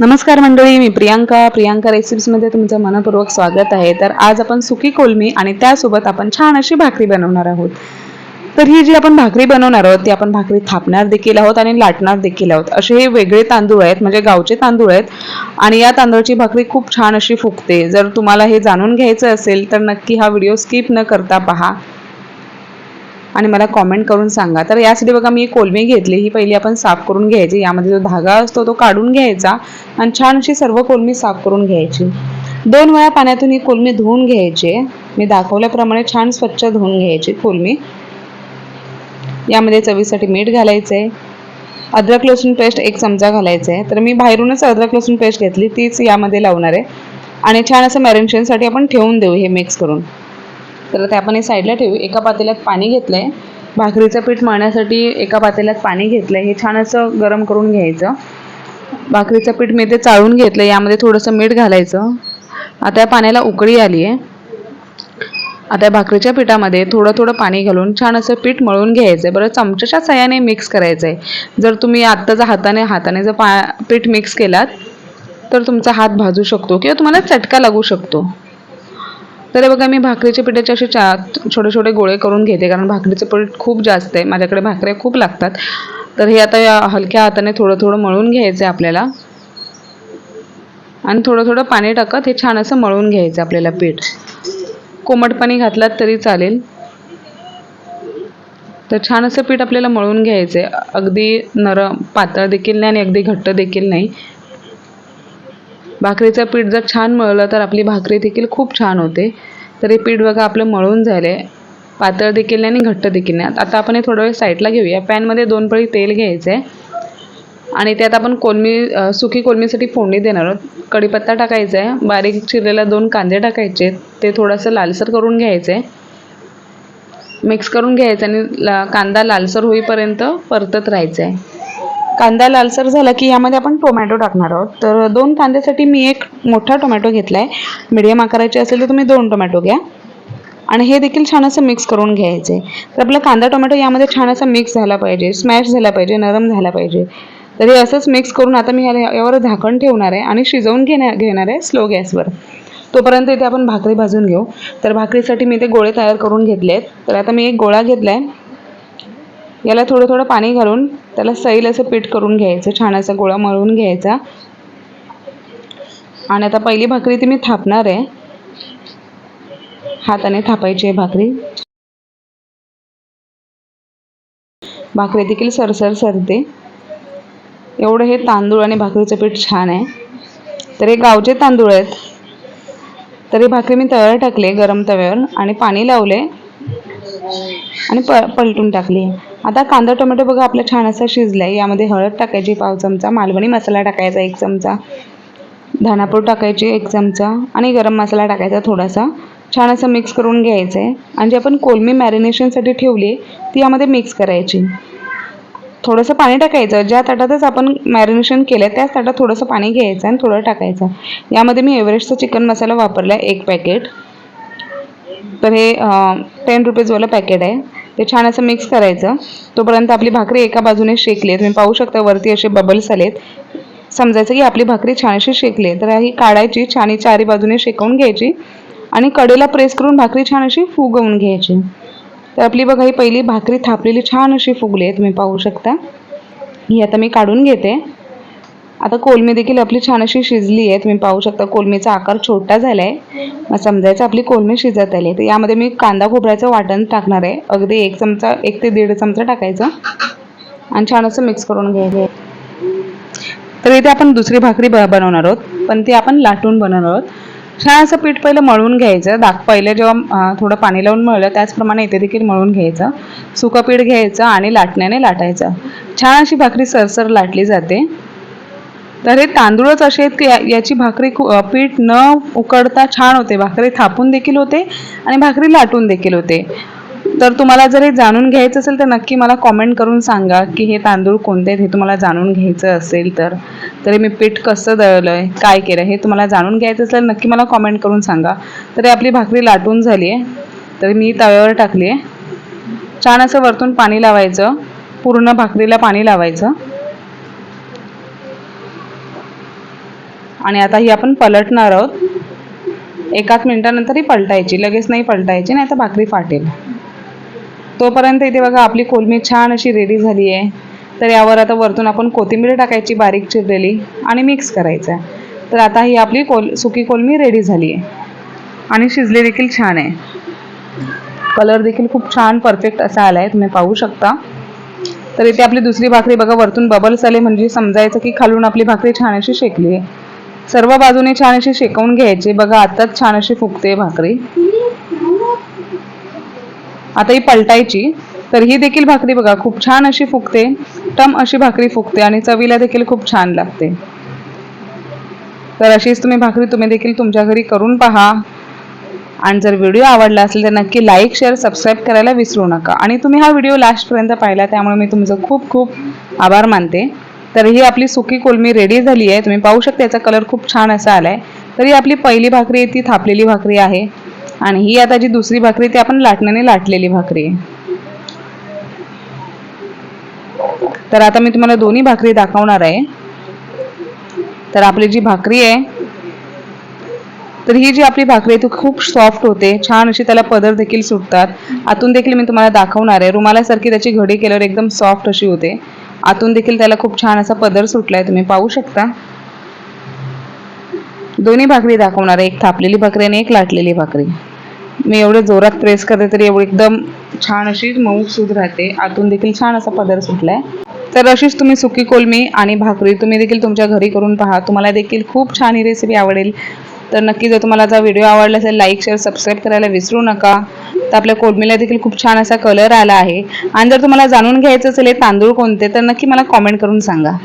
नमस्कार मंडळी मी प्रियांका. प्रियांका रेसिपीजमध्ये तुमचं मनपूर्वक स्वागत आहे. तर आज आपण सुकी कोलमी आणि त्यासोबत आपण छान अशी भाकरी बनवणार आहोत. तर ही जी आपण भाकरी बनवणार आहोत ती आपण भाकरी थापणार देखील आहोत आणि लाटणार देखील आहोत. असे हे वेगळे तांदूळ आहेत म्हणजे गावचे तांदूळ आहेत. आणि या तांदूळची भाकरी खूप छान अशी फुगते. जर तुम्हाला हे जाणून घ्यायचं असेल तर नक्की हा व्हिडिओ स्किप न करता पहा. आणि मला कॉमेंट करून सांगा. तर यासाठी बघा मी कोलमी घेतली. ही पहिली आपण साफ करून घ्यायची. यामध्ये जो धागा असतो तो काढून घ्यायचा आणि छान अशी सर्व कोलमी साफ करून घ्यायची. दोन वेळा पाण्यातून ही कोलमी धुवून घ्यायची. मी दाखवल्याप्रमाणे छान स्वच्छ धुवून घ्यायची कोलमी. यामध्ये चवीसाठी मीठ घालायचं आहे अद्रक लसूण पेस्ट एक चमचा घालायचा आहे तर मी बाहेरूनच अद्रक लसूण पेस्ट घेतली. तीच यामध्ये लावणार आहे. आणि छान असं मॅरिनेशनसाठी आपण ठेवून देऊ हे मिक्स करून. तर ते आपण हे साईडला ठेवू. एका पातेल्यात पाणी घेतलं आहे भाकरीचं पीठ मळण्यासाठी एका पातेल्यात पाणी घेतलं आहे हे छान असं गरम करून घ्यायचं. भाकरीचं पीठ मी ते चाळून घेतलं यामध्ये थोडंसं मीठ घालायचं. आता या पाण्याला उकळी आली आहे. आता या भाकरीच्या पिठामध्ये थोडं थोडं पाणी घालून छान असं पीठ मळून घ्यायचं आहे बरं चमच्याच्या सहाय्याने मिक्स करायचं आहे जर तुम्ही आत्ताचा हाताने हाताने जर पा पीठ मिक्स केलात तर तुमचा हात भाजू शकतो किंवा तुम्हाला चटका लागू शकतो. तर बघा मी भाकरीच्या पिठाचे असे चा छोटे छोटे गोळे करून घेते कारण भाकरीचं पीठ खूप जास्त आहे. माझ्याकडे भाकऱ्या खूप लागतात. तर हे आता या हलक्या हाताने थोडं थोडं मळून घ्यायचं आहे आपल्याला. आणि थोडं थोडं पाणी टाकत हे छान असं मळून घ्यायचं आपल्याला पीठ. कोमट पाणी घातलात तरी चालेल. तर छान असं पीठ आपल्याला मळून घ्यायचं आहे. अगदी नरम पातळ देखील नाही आणि अगदी घट्ट देखील नाही. भाकरीचं पीठ जर छान मळलं तर आपली भाकरी देखील खूप छान होते. तर हे पीठ बघा आपलं मळून झाले पातळ देखील नाही आणि घट्ट देखील नाही. आता आपण हे थोडं वेळ साईडला घेऊया. पॅनमध्ये दोन पळी तेल घ्यायचं आहे आणि त्यात आपण कोलमी सुकी कोलमीसाठी फोडणी देणार आहोत. कढीपत्ता टाकायचा आहे बारीक चिरलेला दोन कांदे टाकायचे. ते थोडंसं लालसर करून घ्यायचं आहे मिक्स करून घ्यायचं आणि ला कांदा लालसर होईपर्यंत परतत राहायचं आहे कांदा लालसर झाला की यामध्ये आपण टोमॅटो टाकणार आहोत. तर दोन कांद्यासाठी मी एक मोठा टोमॅटो घेतला आहे मिडियम आकाराचे असेल तर तुम्ही दोन टोमॅटो घ्या. आणि हे देखील छान असं मिक्स करून घ्यायचं. आहे तर आपला कांदा टोमॅटो यामध्ये छान असं मिक्स झाला पाहिजे स्मॅश झाला पाहिजे नरम झाला पाहिजे. तर हे असंच मिक्स करून आता मी ह्याला यावर झाकण ठेवणार आहे आणि शिजवून घेण्या घेणार आहे स्लो गॅसवर तोपर्यंत इथे आपण भाकरी भाजून घेऊ. तर भाकरीसाठी मी ते गोळे तयार करून घेतले आहेत तर आता मी एक गोळा घेतला आहे याला थोडं थोडं पाणी घालून त्याला सैल असं पीठ करून घ्यायचं छान असा गोळा मळून घ्यायचा. आणि आता पहिली भाकरी ती मी थापणार आहे. हाताने थापायची आहे भाकरी. भाकरी देखील सरसर सरते. एवढं हे तांदूळ आणि भाकरीचं पीठ छान आहे. तर हे गावचे तांदूळ आहेत. तर ही भाकरी मी तव्यावर टाकली गरम तव्यावर आणि पाणी लावले आणि प पलटून टाकली आता कांदा टोमॅटो बघा आपला छान असा शिजला आहे यामध्ये हळद टाकायची पाव चमचा मालवणी मसाला टाकायचा एक चमचा. धानापूर टाकायची एक चमचा. आणि गरम मसाला टाकायचा थोडासा. छान असं मिक्स करून घ्यायचं आहे आणि जी आपण कोलमी मॅरिनेशनसाठी ठेवली ती यामध्ये मिक्स करायची. थोडंसं पाणी टाकायचं. ज्या ताटातच आपण मॅरिनेशन केलं त्याच ताटात थोडंसं पाणी घ्यायचं आणि थोडं टाकायचं. यामध्ये मी एव्हरेस्टचा चिकन मसाला वापरला आहे एक पॅकेट तर हे टेन रुपीजवालं पॅकेट आहे. ते छान असं मिक्स करायचं. तोपर्यंत आपली भाकरी एका बाजूने शेकली आहे. तुम्ही पाहू शकता वरती असे बबल्स आलेत. समजायचं की आपली भाकरी छान अशी शेकली आहे. तर ही काढायची छान चारी बाजूने शेकवून घ्यायची आणि कडेला प्रेस करून भाकरी छान अशी फुगवून घ्यायची. तर आपली बघा ही पहिली भाकरी थापलेली छान अशी फुगली आहे. तुम्ही पाहू शकता. ही आता मी काढून घेते. आता कोलमी देखील आपली छान अशी शिजली आहे. तुम्ही पाहू शकता कोलमीचा आकार छोटा झाला आहे मग समजायचं आपली कोलमी शिजत आली तर यामध्ये मी कांदा खोबऱ्याचं वाटण टाकणार आहे. अगदी एक चमचा एक ते दीड चमचा टाकायचं. आणि छान असं मिक्स करून घ्यायचं. तर इथे आपण दुसरी भाकरी ब बनवणार आहोत. पण ती आपण लाटून बनवणार आहोत. छान असं पीठ पहिलं मळून घ्यायचं. दाग पहिलं जेव्हा थोडं पाणी लावून मळलं त्याचप्रमाणे इथे देखील मळून घ्यायचं. सुकं पीठ घ्यायचं आणि लाटण्याने लाटायचं. छान अशी भाकरी सरसर लाटली जाते. तर हे तांदूळच असे आहेत की या- याची भाकरी खू पीठ न उकडता छान होते. भाकरी थापून देखील होते आणि भाकरी लाटून देखील होते. तर तुम्हाला जर हे जाणून घ्यायचं असेल तर नक्की मला कॉमेंट करून सांगा की हे तांदूळ कोणते आहेत हे तुम्हाला जाणून घ्यायचं असेल तर. तरी मी पीठ कसं दळलं आहे काय केलं हे तुम्हाला जाणून घ्यायचं असेल नक्की मला कॉमेंट करून सांगा. तरी आपली भाकरी लाटून झाली आहे तर मी तव्यावर टाकली आहे छान असं वरतून पाणी लावायचं. पूर्ण भाकरीला पाणी लावायचं. आणि आता ही आपण पलटणार आहोत एकाच मिनिटानंतर ही पलटायची लगेच नाही पलटायची नाही तर भाकरी फाटेल. तोपर्यंत इथे बघा आपली कोलमी छान अशी रेडी झाली आहे तर यावर आता वरतून आपण कोथिंबीर टाकायची बारीक चिरलेली आणि मिक्स करायचं आहे तर आता ही आपली कोल सुकी कोलमी रेडी झाली आहे आणि शिजली देखील छान आहे. कलर देखील खूप छान परफेक्ट असा आला आहे तुम्ही पाहू शकता. तर इथे आपली दुसरी भाकरी बघा वरतून बबल्स आले म्हणजे समजायचं की खालून आपली भाकरी छान अशी शेकली आहे सर्व बाजूने छान अशी शेकवून घ्यायची. बघा आताच छान अशी फुगते भाकरी. आता ही पलटायची. तर ही देखील भाकरी बघा खूप छान अशी फुगते. टम अशी भाकरी फुगते आणि चवीला देखील खूप छान लागते. तर अशीच तुम्ही भाकरी तुम्ही देखील तुमच्या घरी करून पहा. आणि जर व्हिडिओ आवडला असेल तर नक्की लाईक शेअर सबस्क्राईब करायला विसरू नका. आणि तुम्ही हा व्हिडिओ लास्टपर्यंत पाहिला त्यामुळे मी तुमचं खूप खूप आभार मानते. तर ही आपली सुकी कोलमी रेडी झाली आहे. तुम्ही पाहू शकता याचा कलर खूप छान असा आला आहे तर ही आपली पहिली भाकरी आहे ती थापलेली भाकरी आहे. आणि ही आता जी दुसरी भाकरी आहे ती आपण लाटण्याने लाटलेली भाकरी आहे. तर आता मी तुम्हाला दोन्ही भाकरी दाखवणार आहे. तर आपली जी भाकरी आहे तर ही जी आपली भाकरी आहे ती खूप सॉफ्ट होते. छान अशी त्याला पदर देखील सुटतात. आतून देखील मी तुम्हाला दाखवणार आहे. रुमालासारखी त्याची घडी केल्यावर एकदम सॉफ्ट अशी होते. आतून देखील त्याला खूप छान असा पदर सुटलाय तुम्ही पाहू शकता. दोन्ही भाकरी दाखवणार आहे एक थापलेली भाकरी आणि एक लाटलेली भाकरी. मी एवढे जोरात प्रेस करते तरी एवढी एकदम छान अशी मऊ सूद राहते. आतून देखील छान असा पदर सुटलाय. तर अशीच तुम्ही सुकी कोलमी आणि भाकरी तुम्ही देखील तुमच्या घरी करून पहा. तुम्हाला देखील खूप छान ही रेसिपी आवडेल. तर नक्की जर तुम्हाला जर व्हिडिओ आवडला असेल लाईक शेअर सबस्क्राईब करायला विसरू नका. तर आपल्या कोडमीला देखील खूप छान असा कलर आला आहे. आणि जर तुम्हाला जाणून घ्यायचं असेल हे तांदूळ कोणते तर नक्की मला कॉमेंट करून सांगा.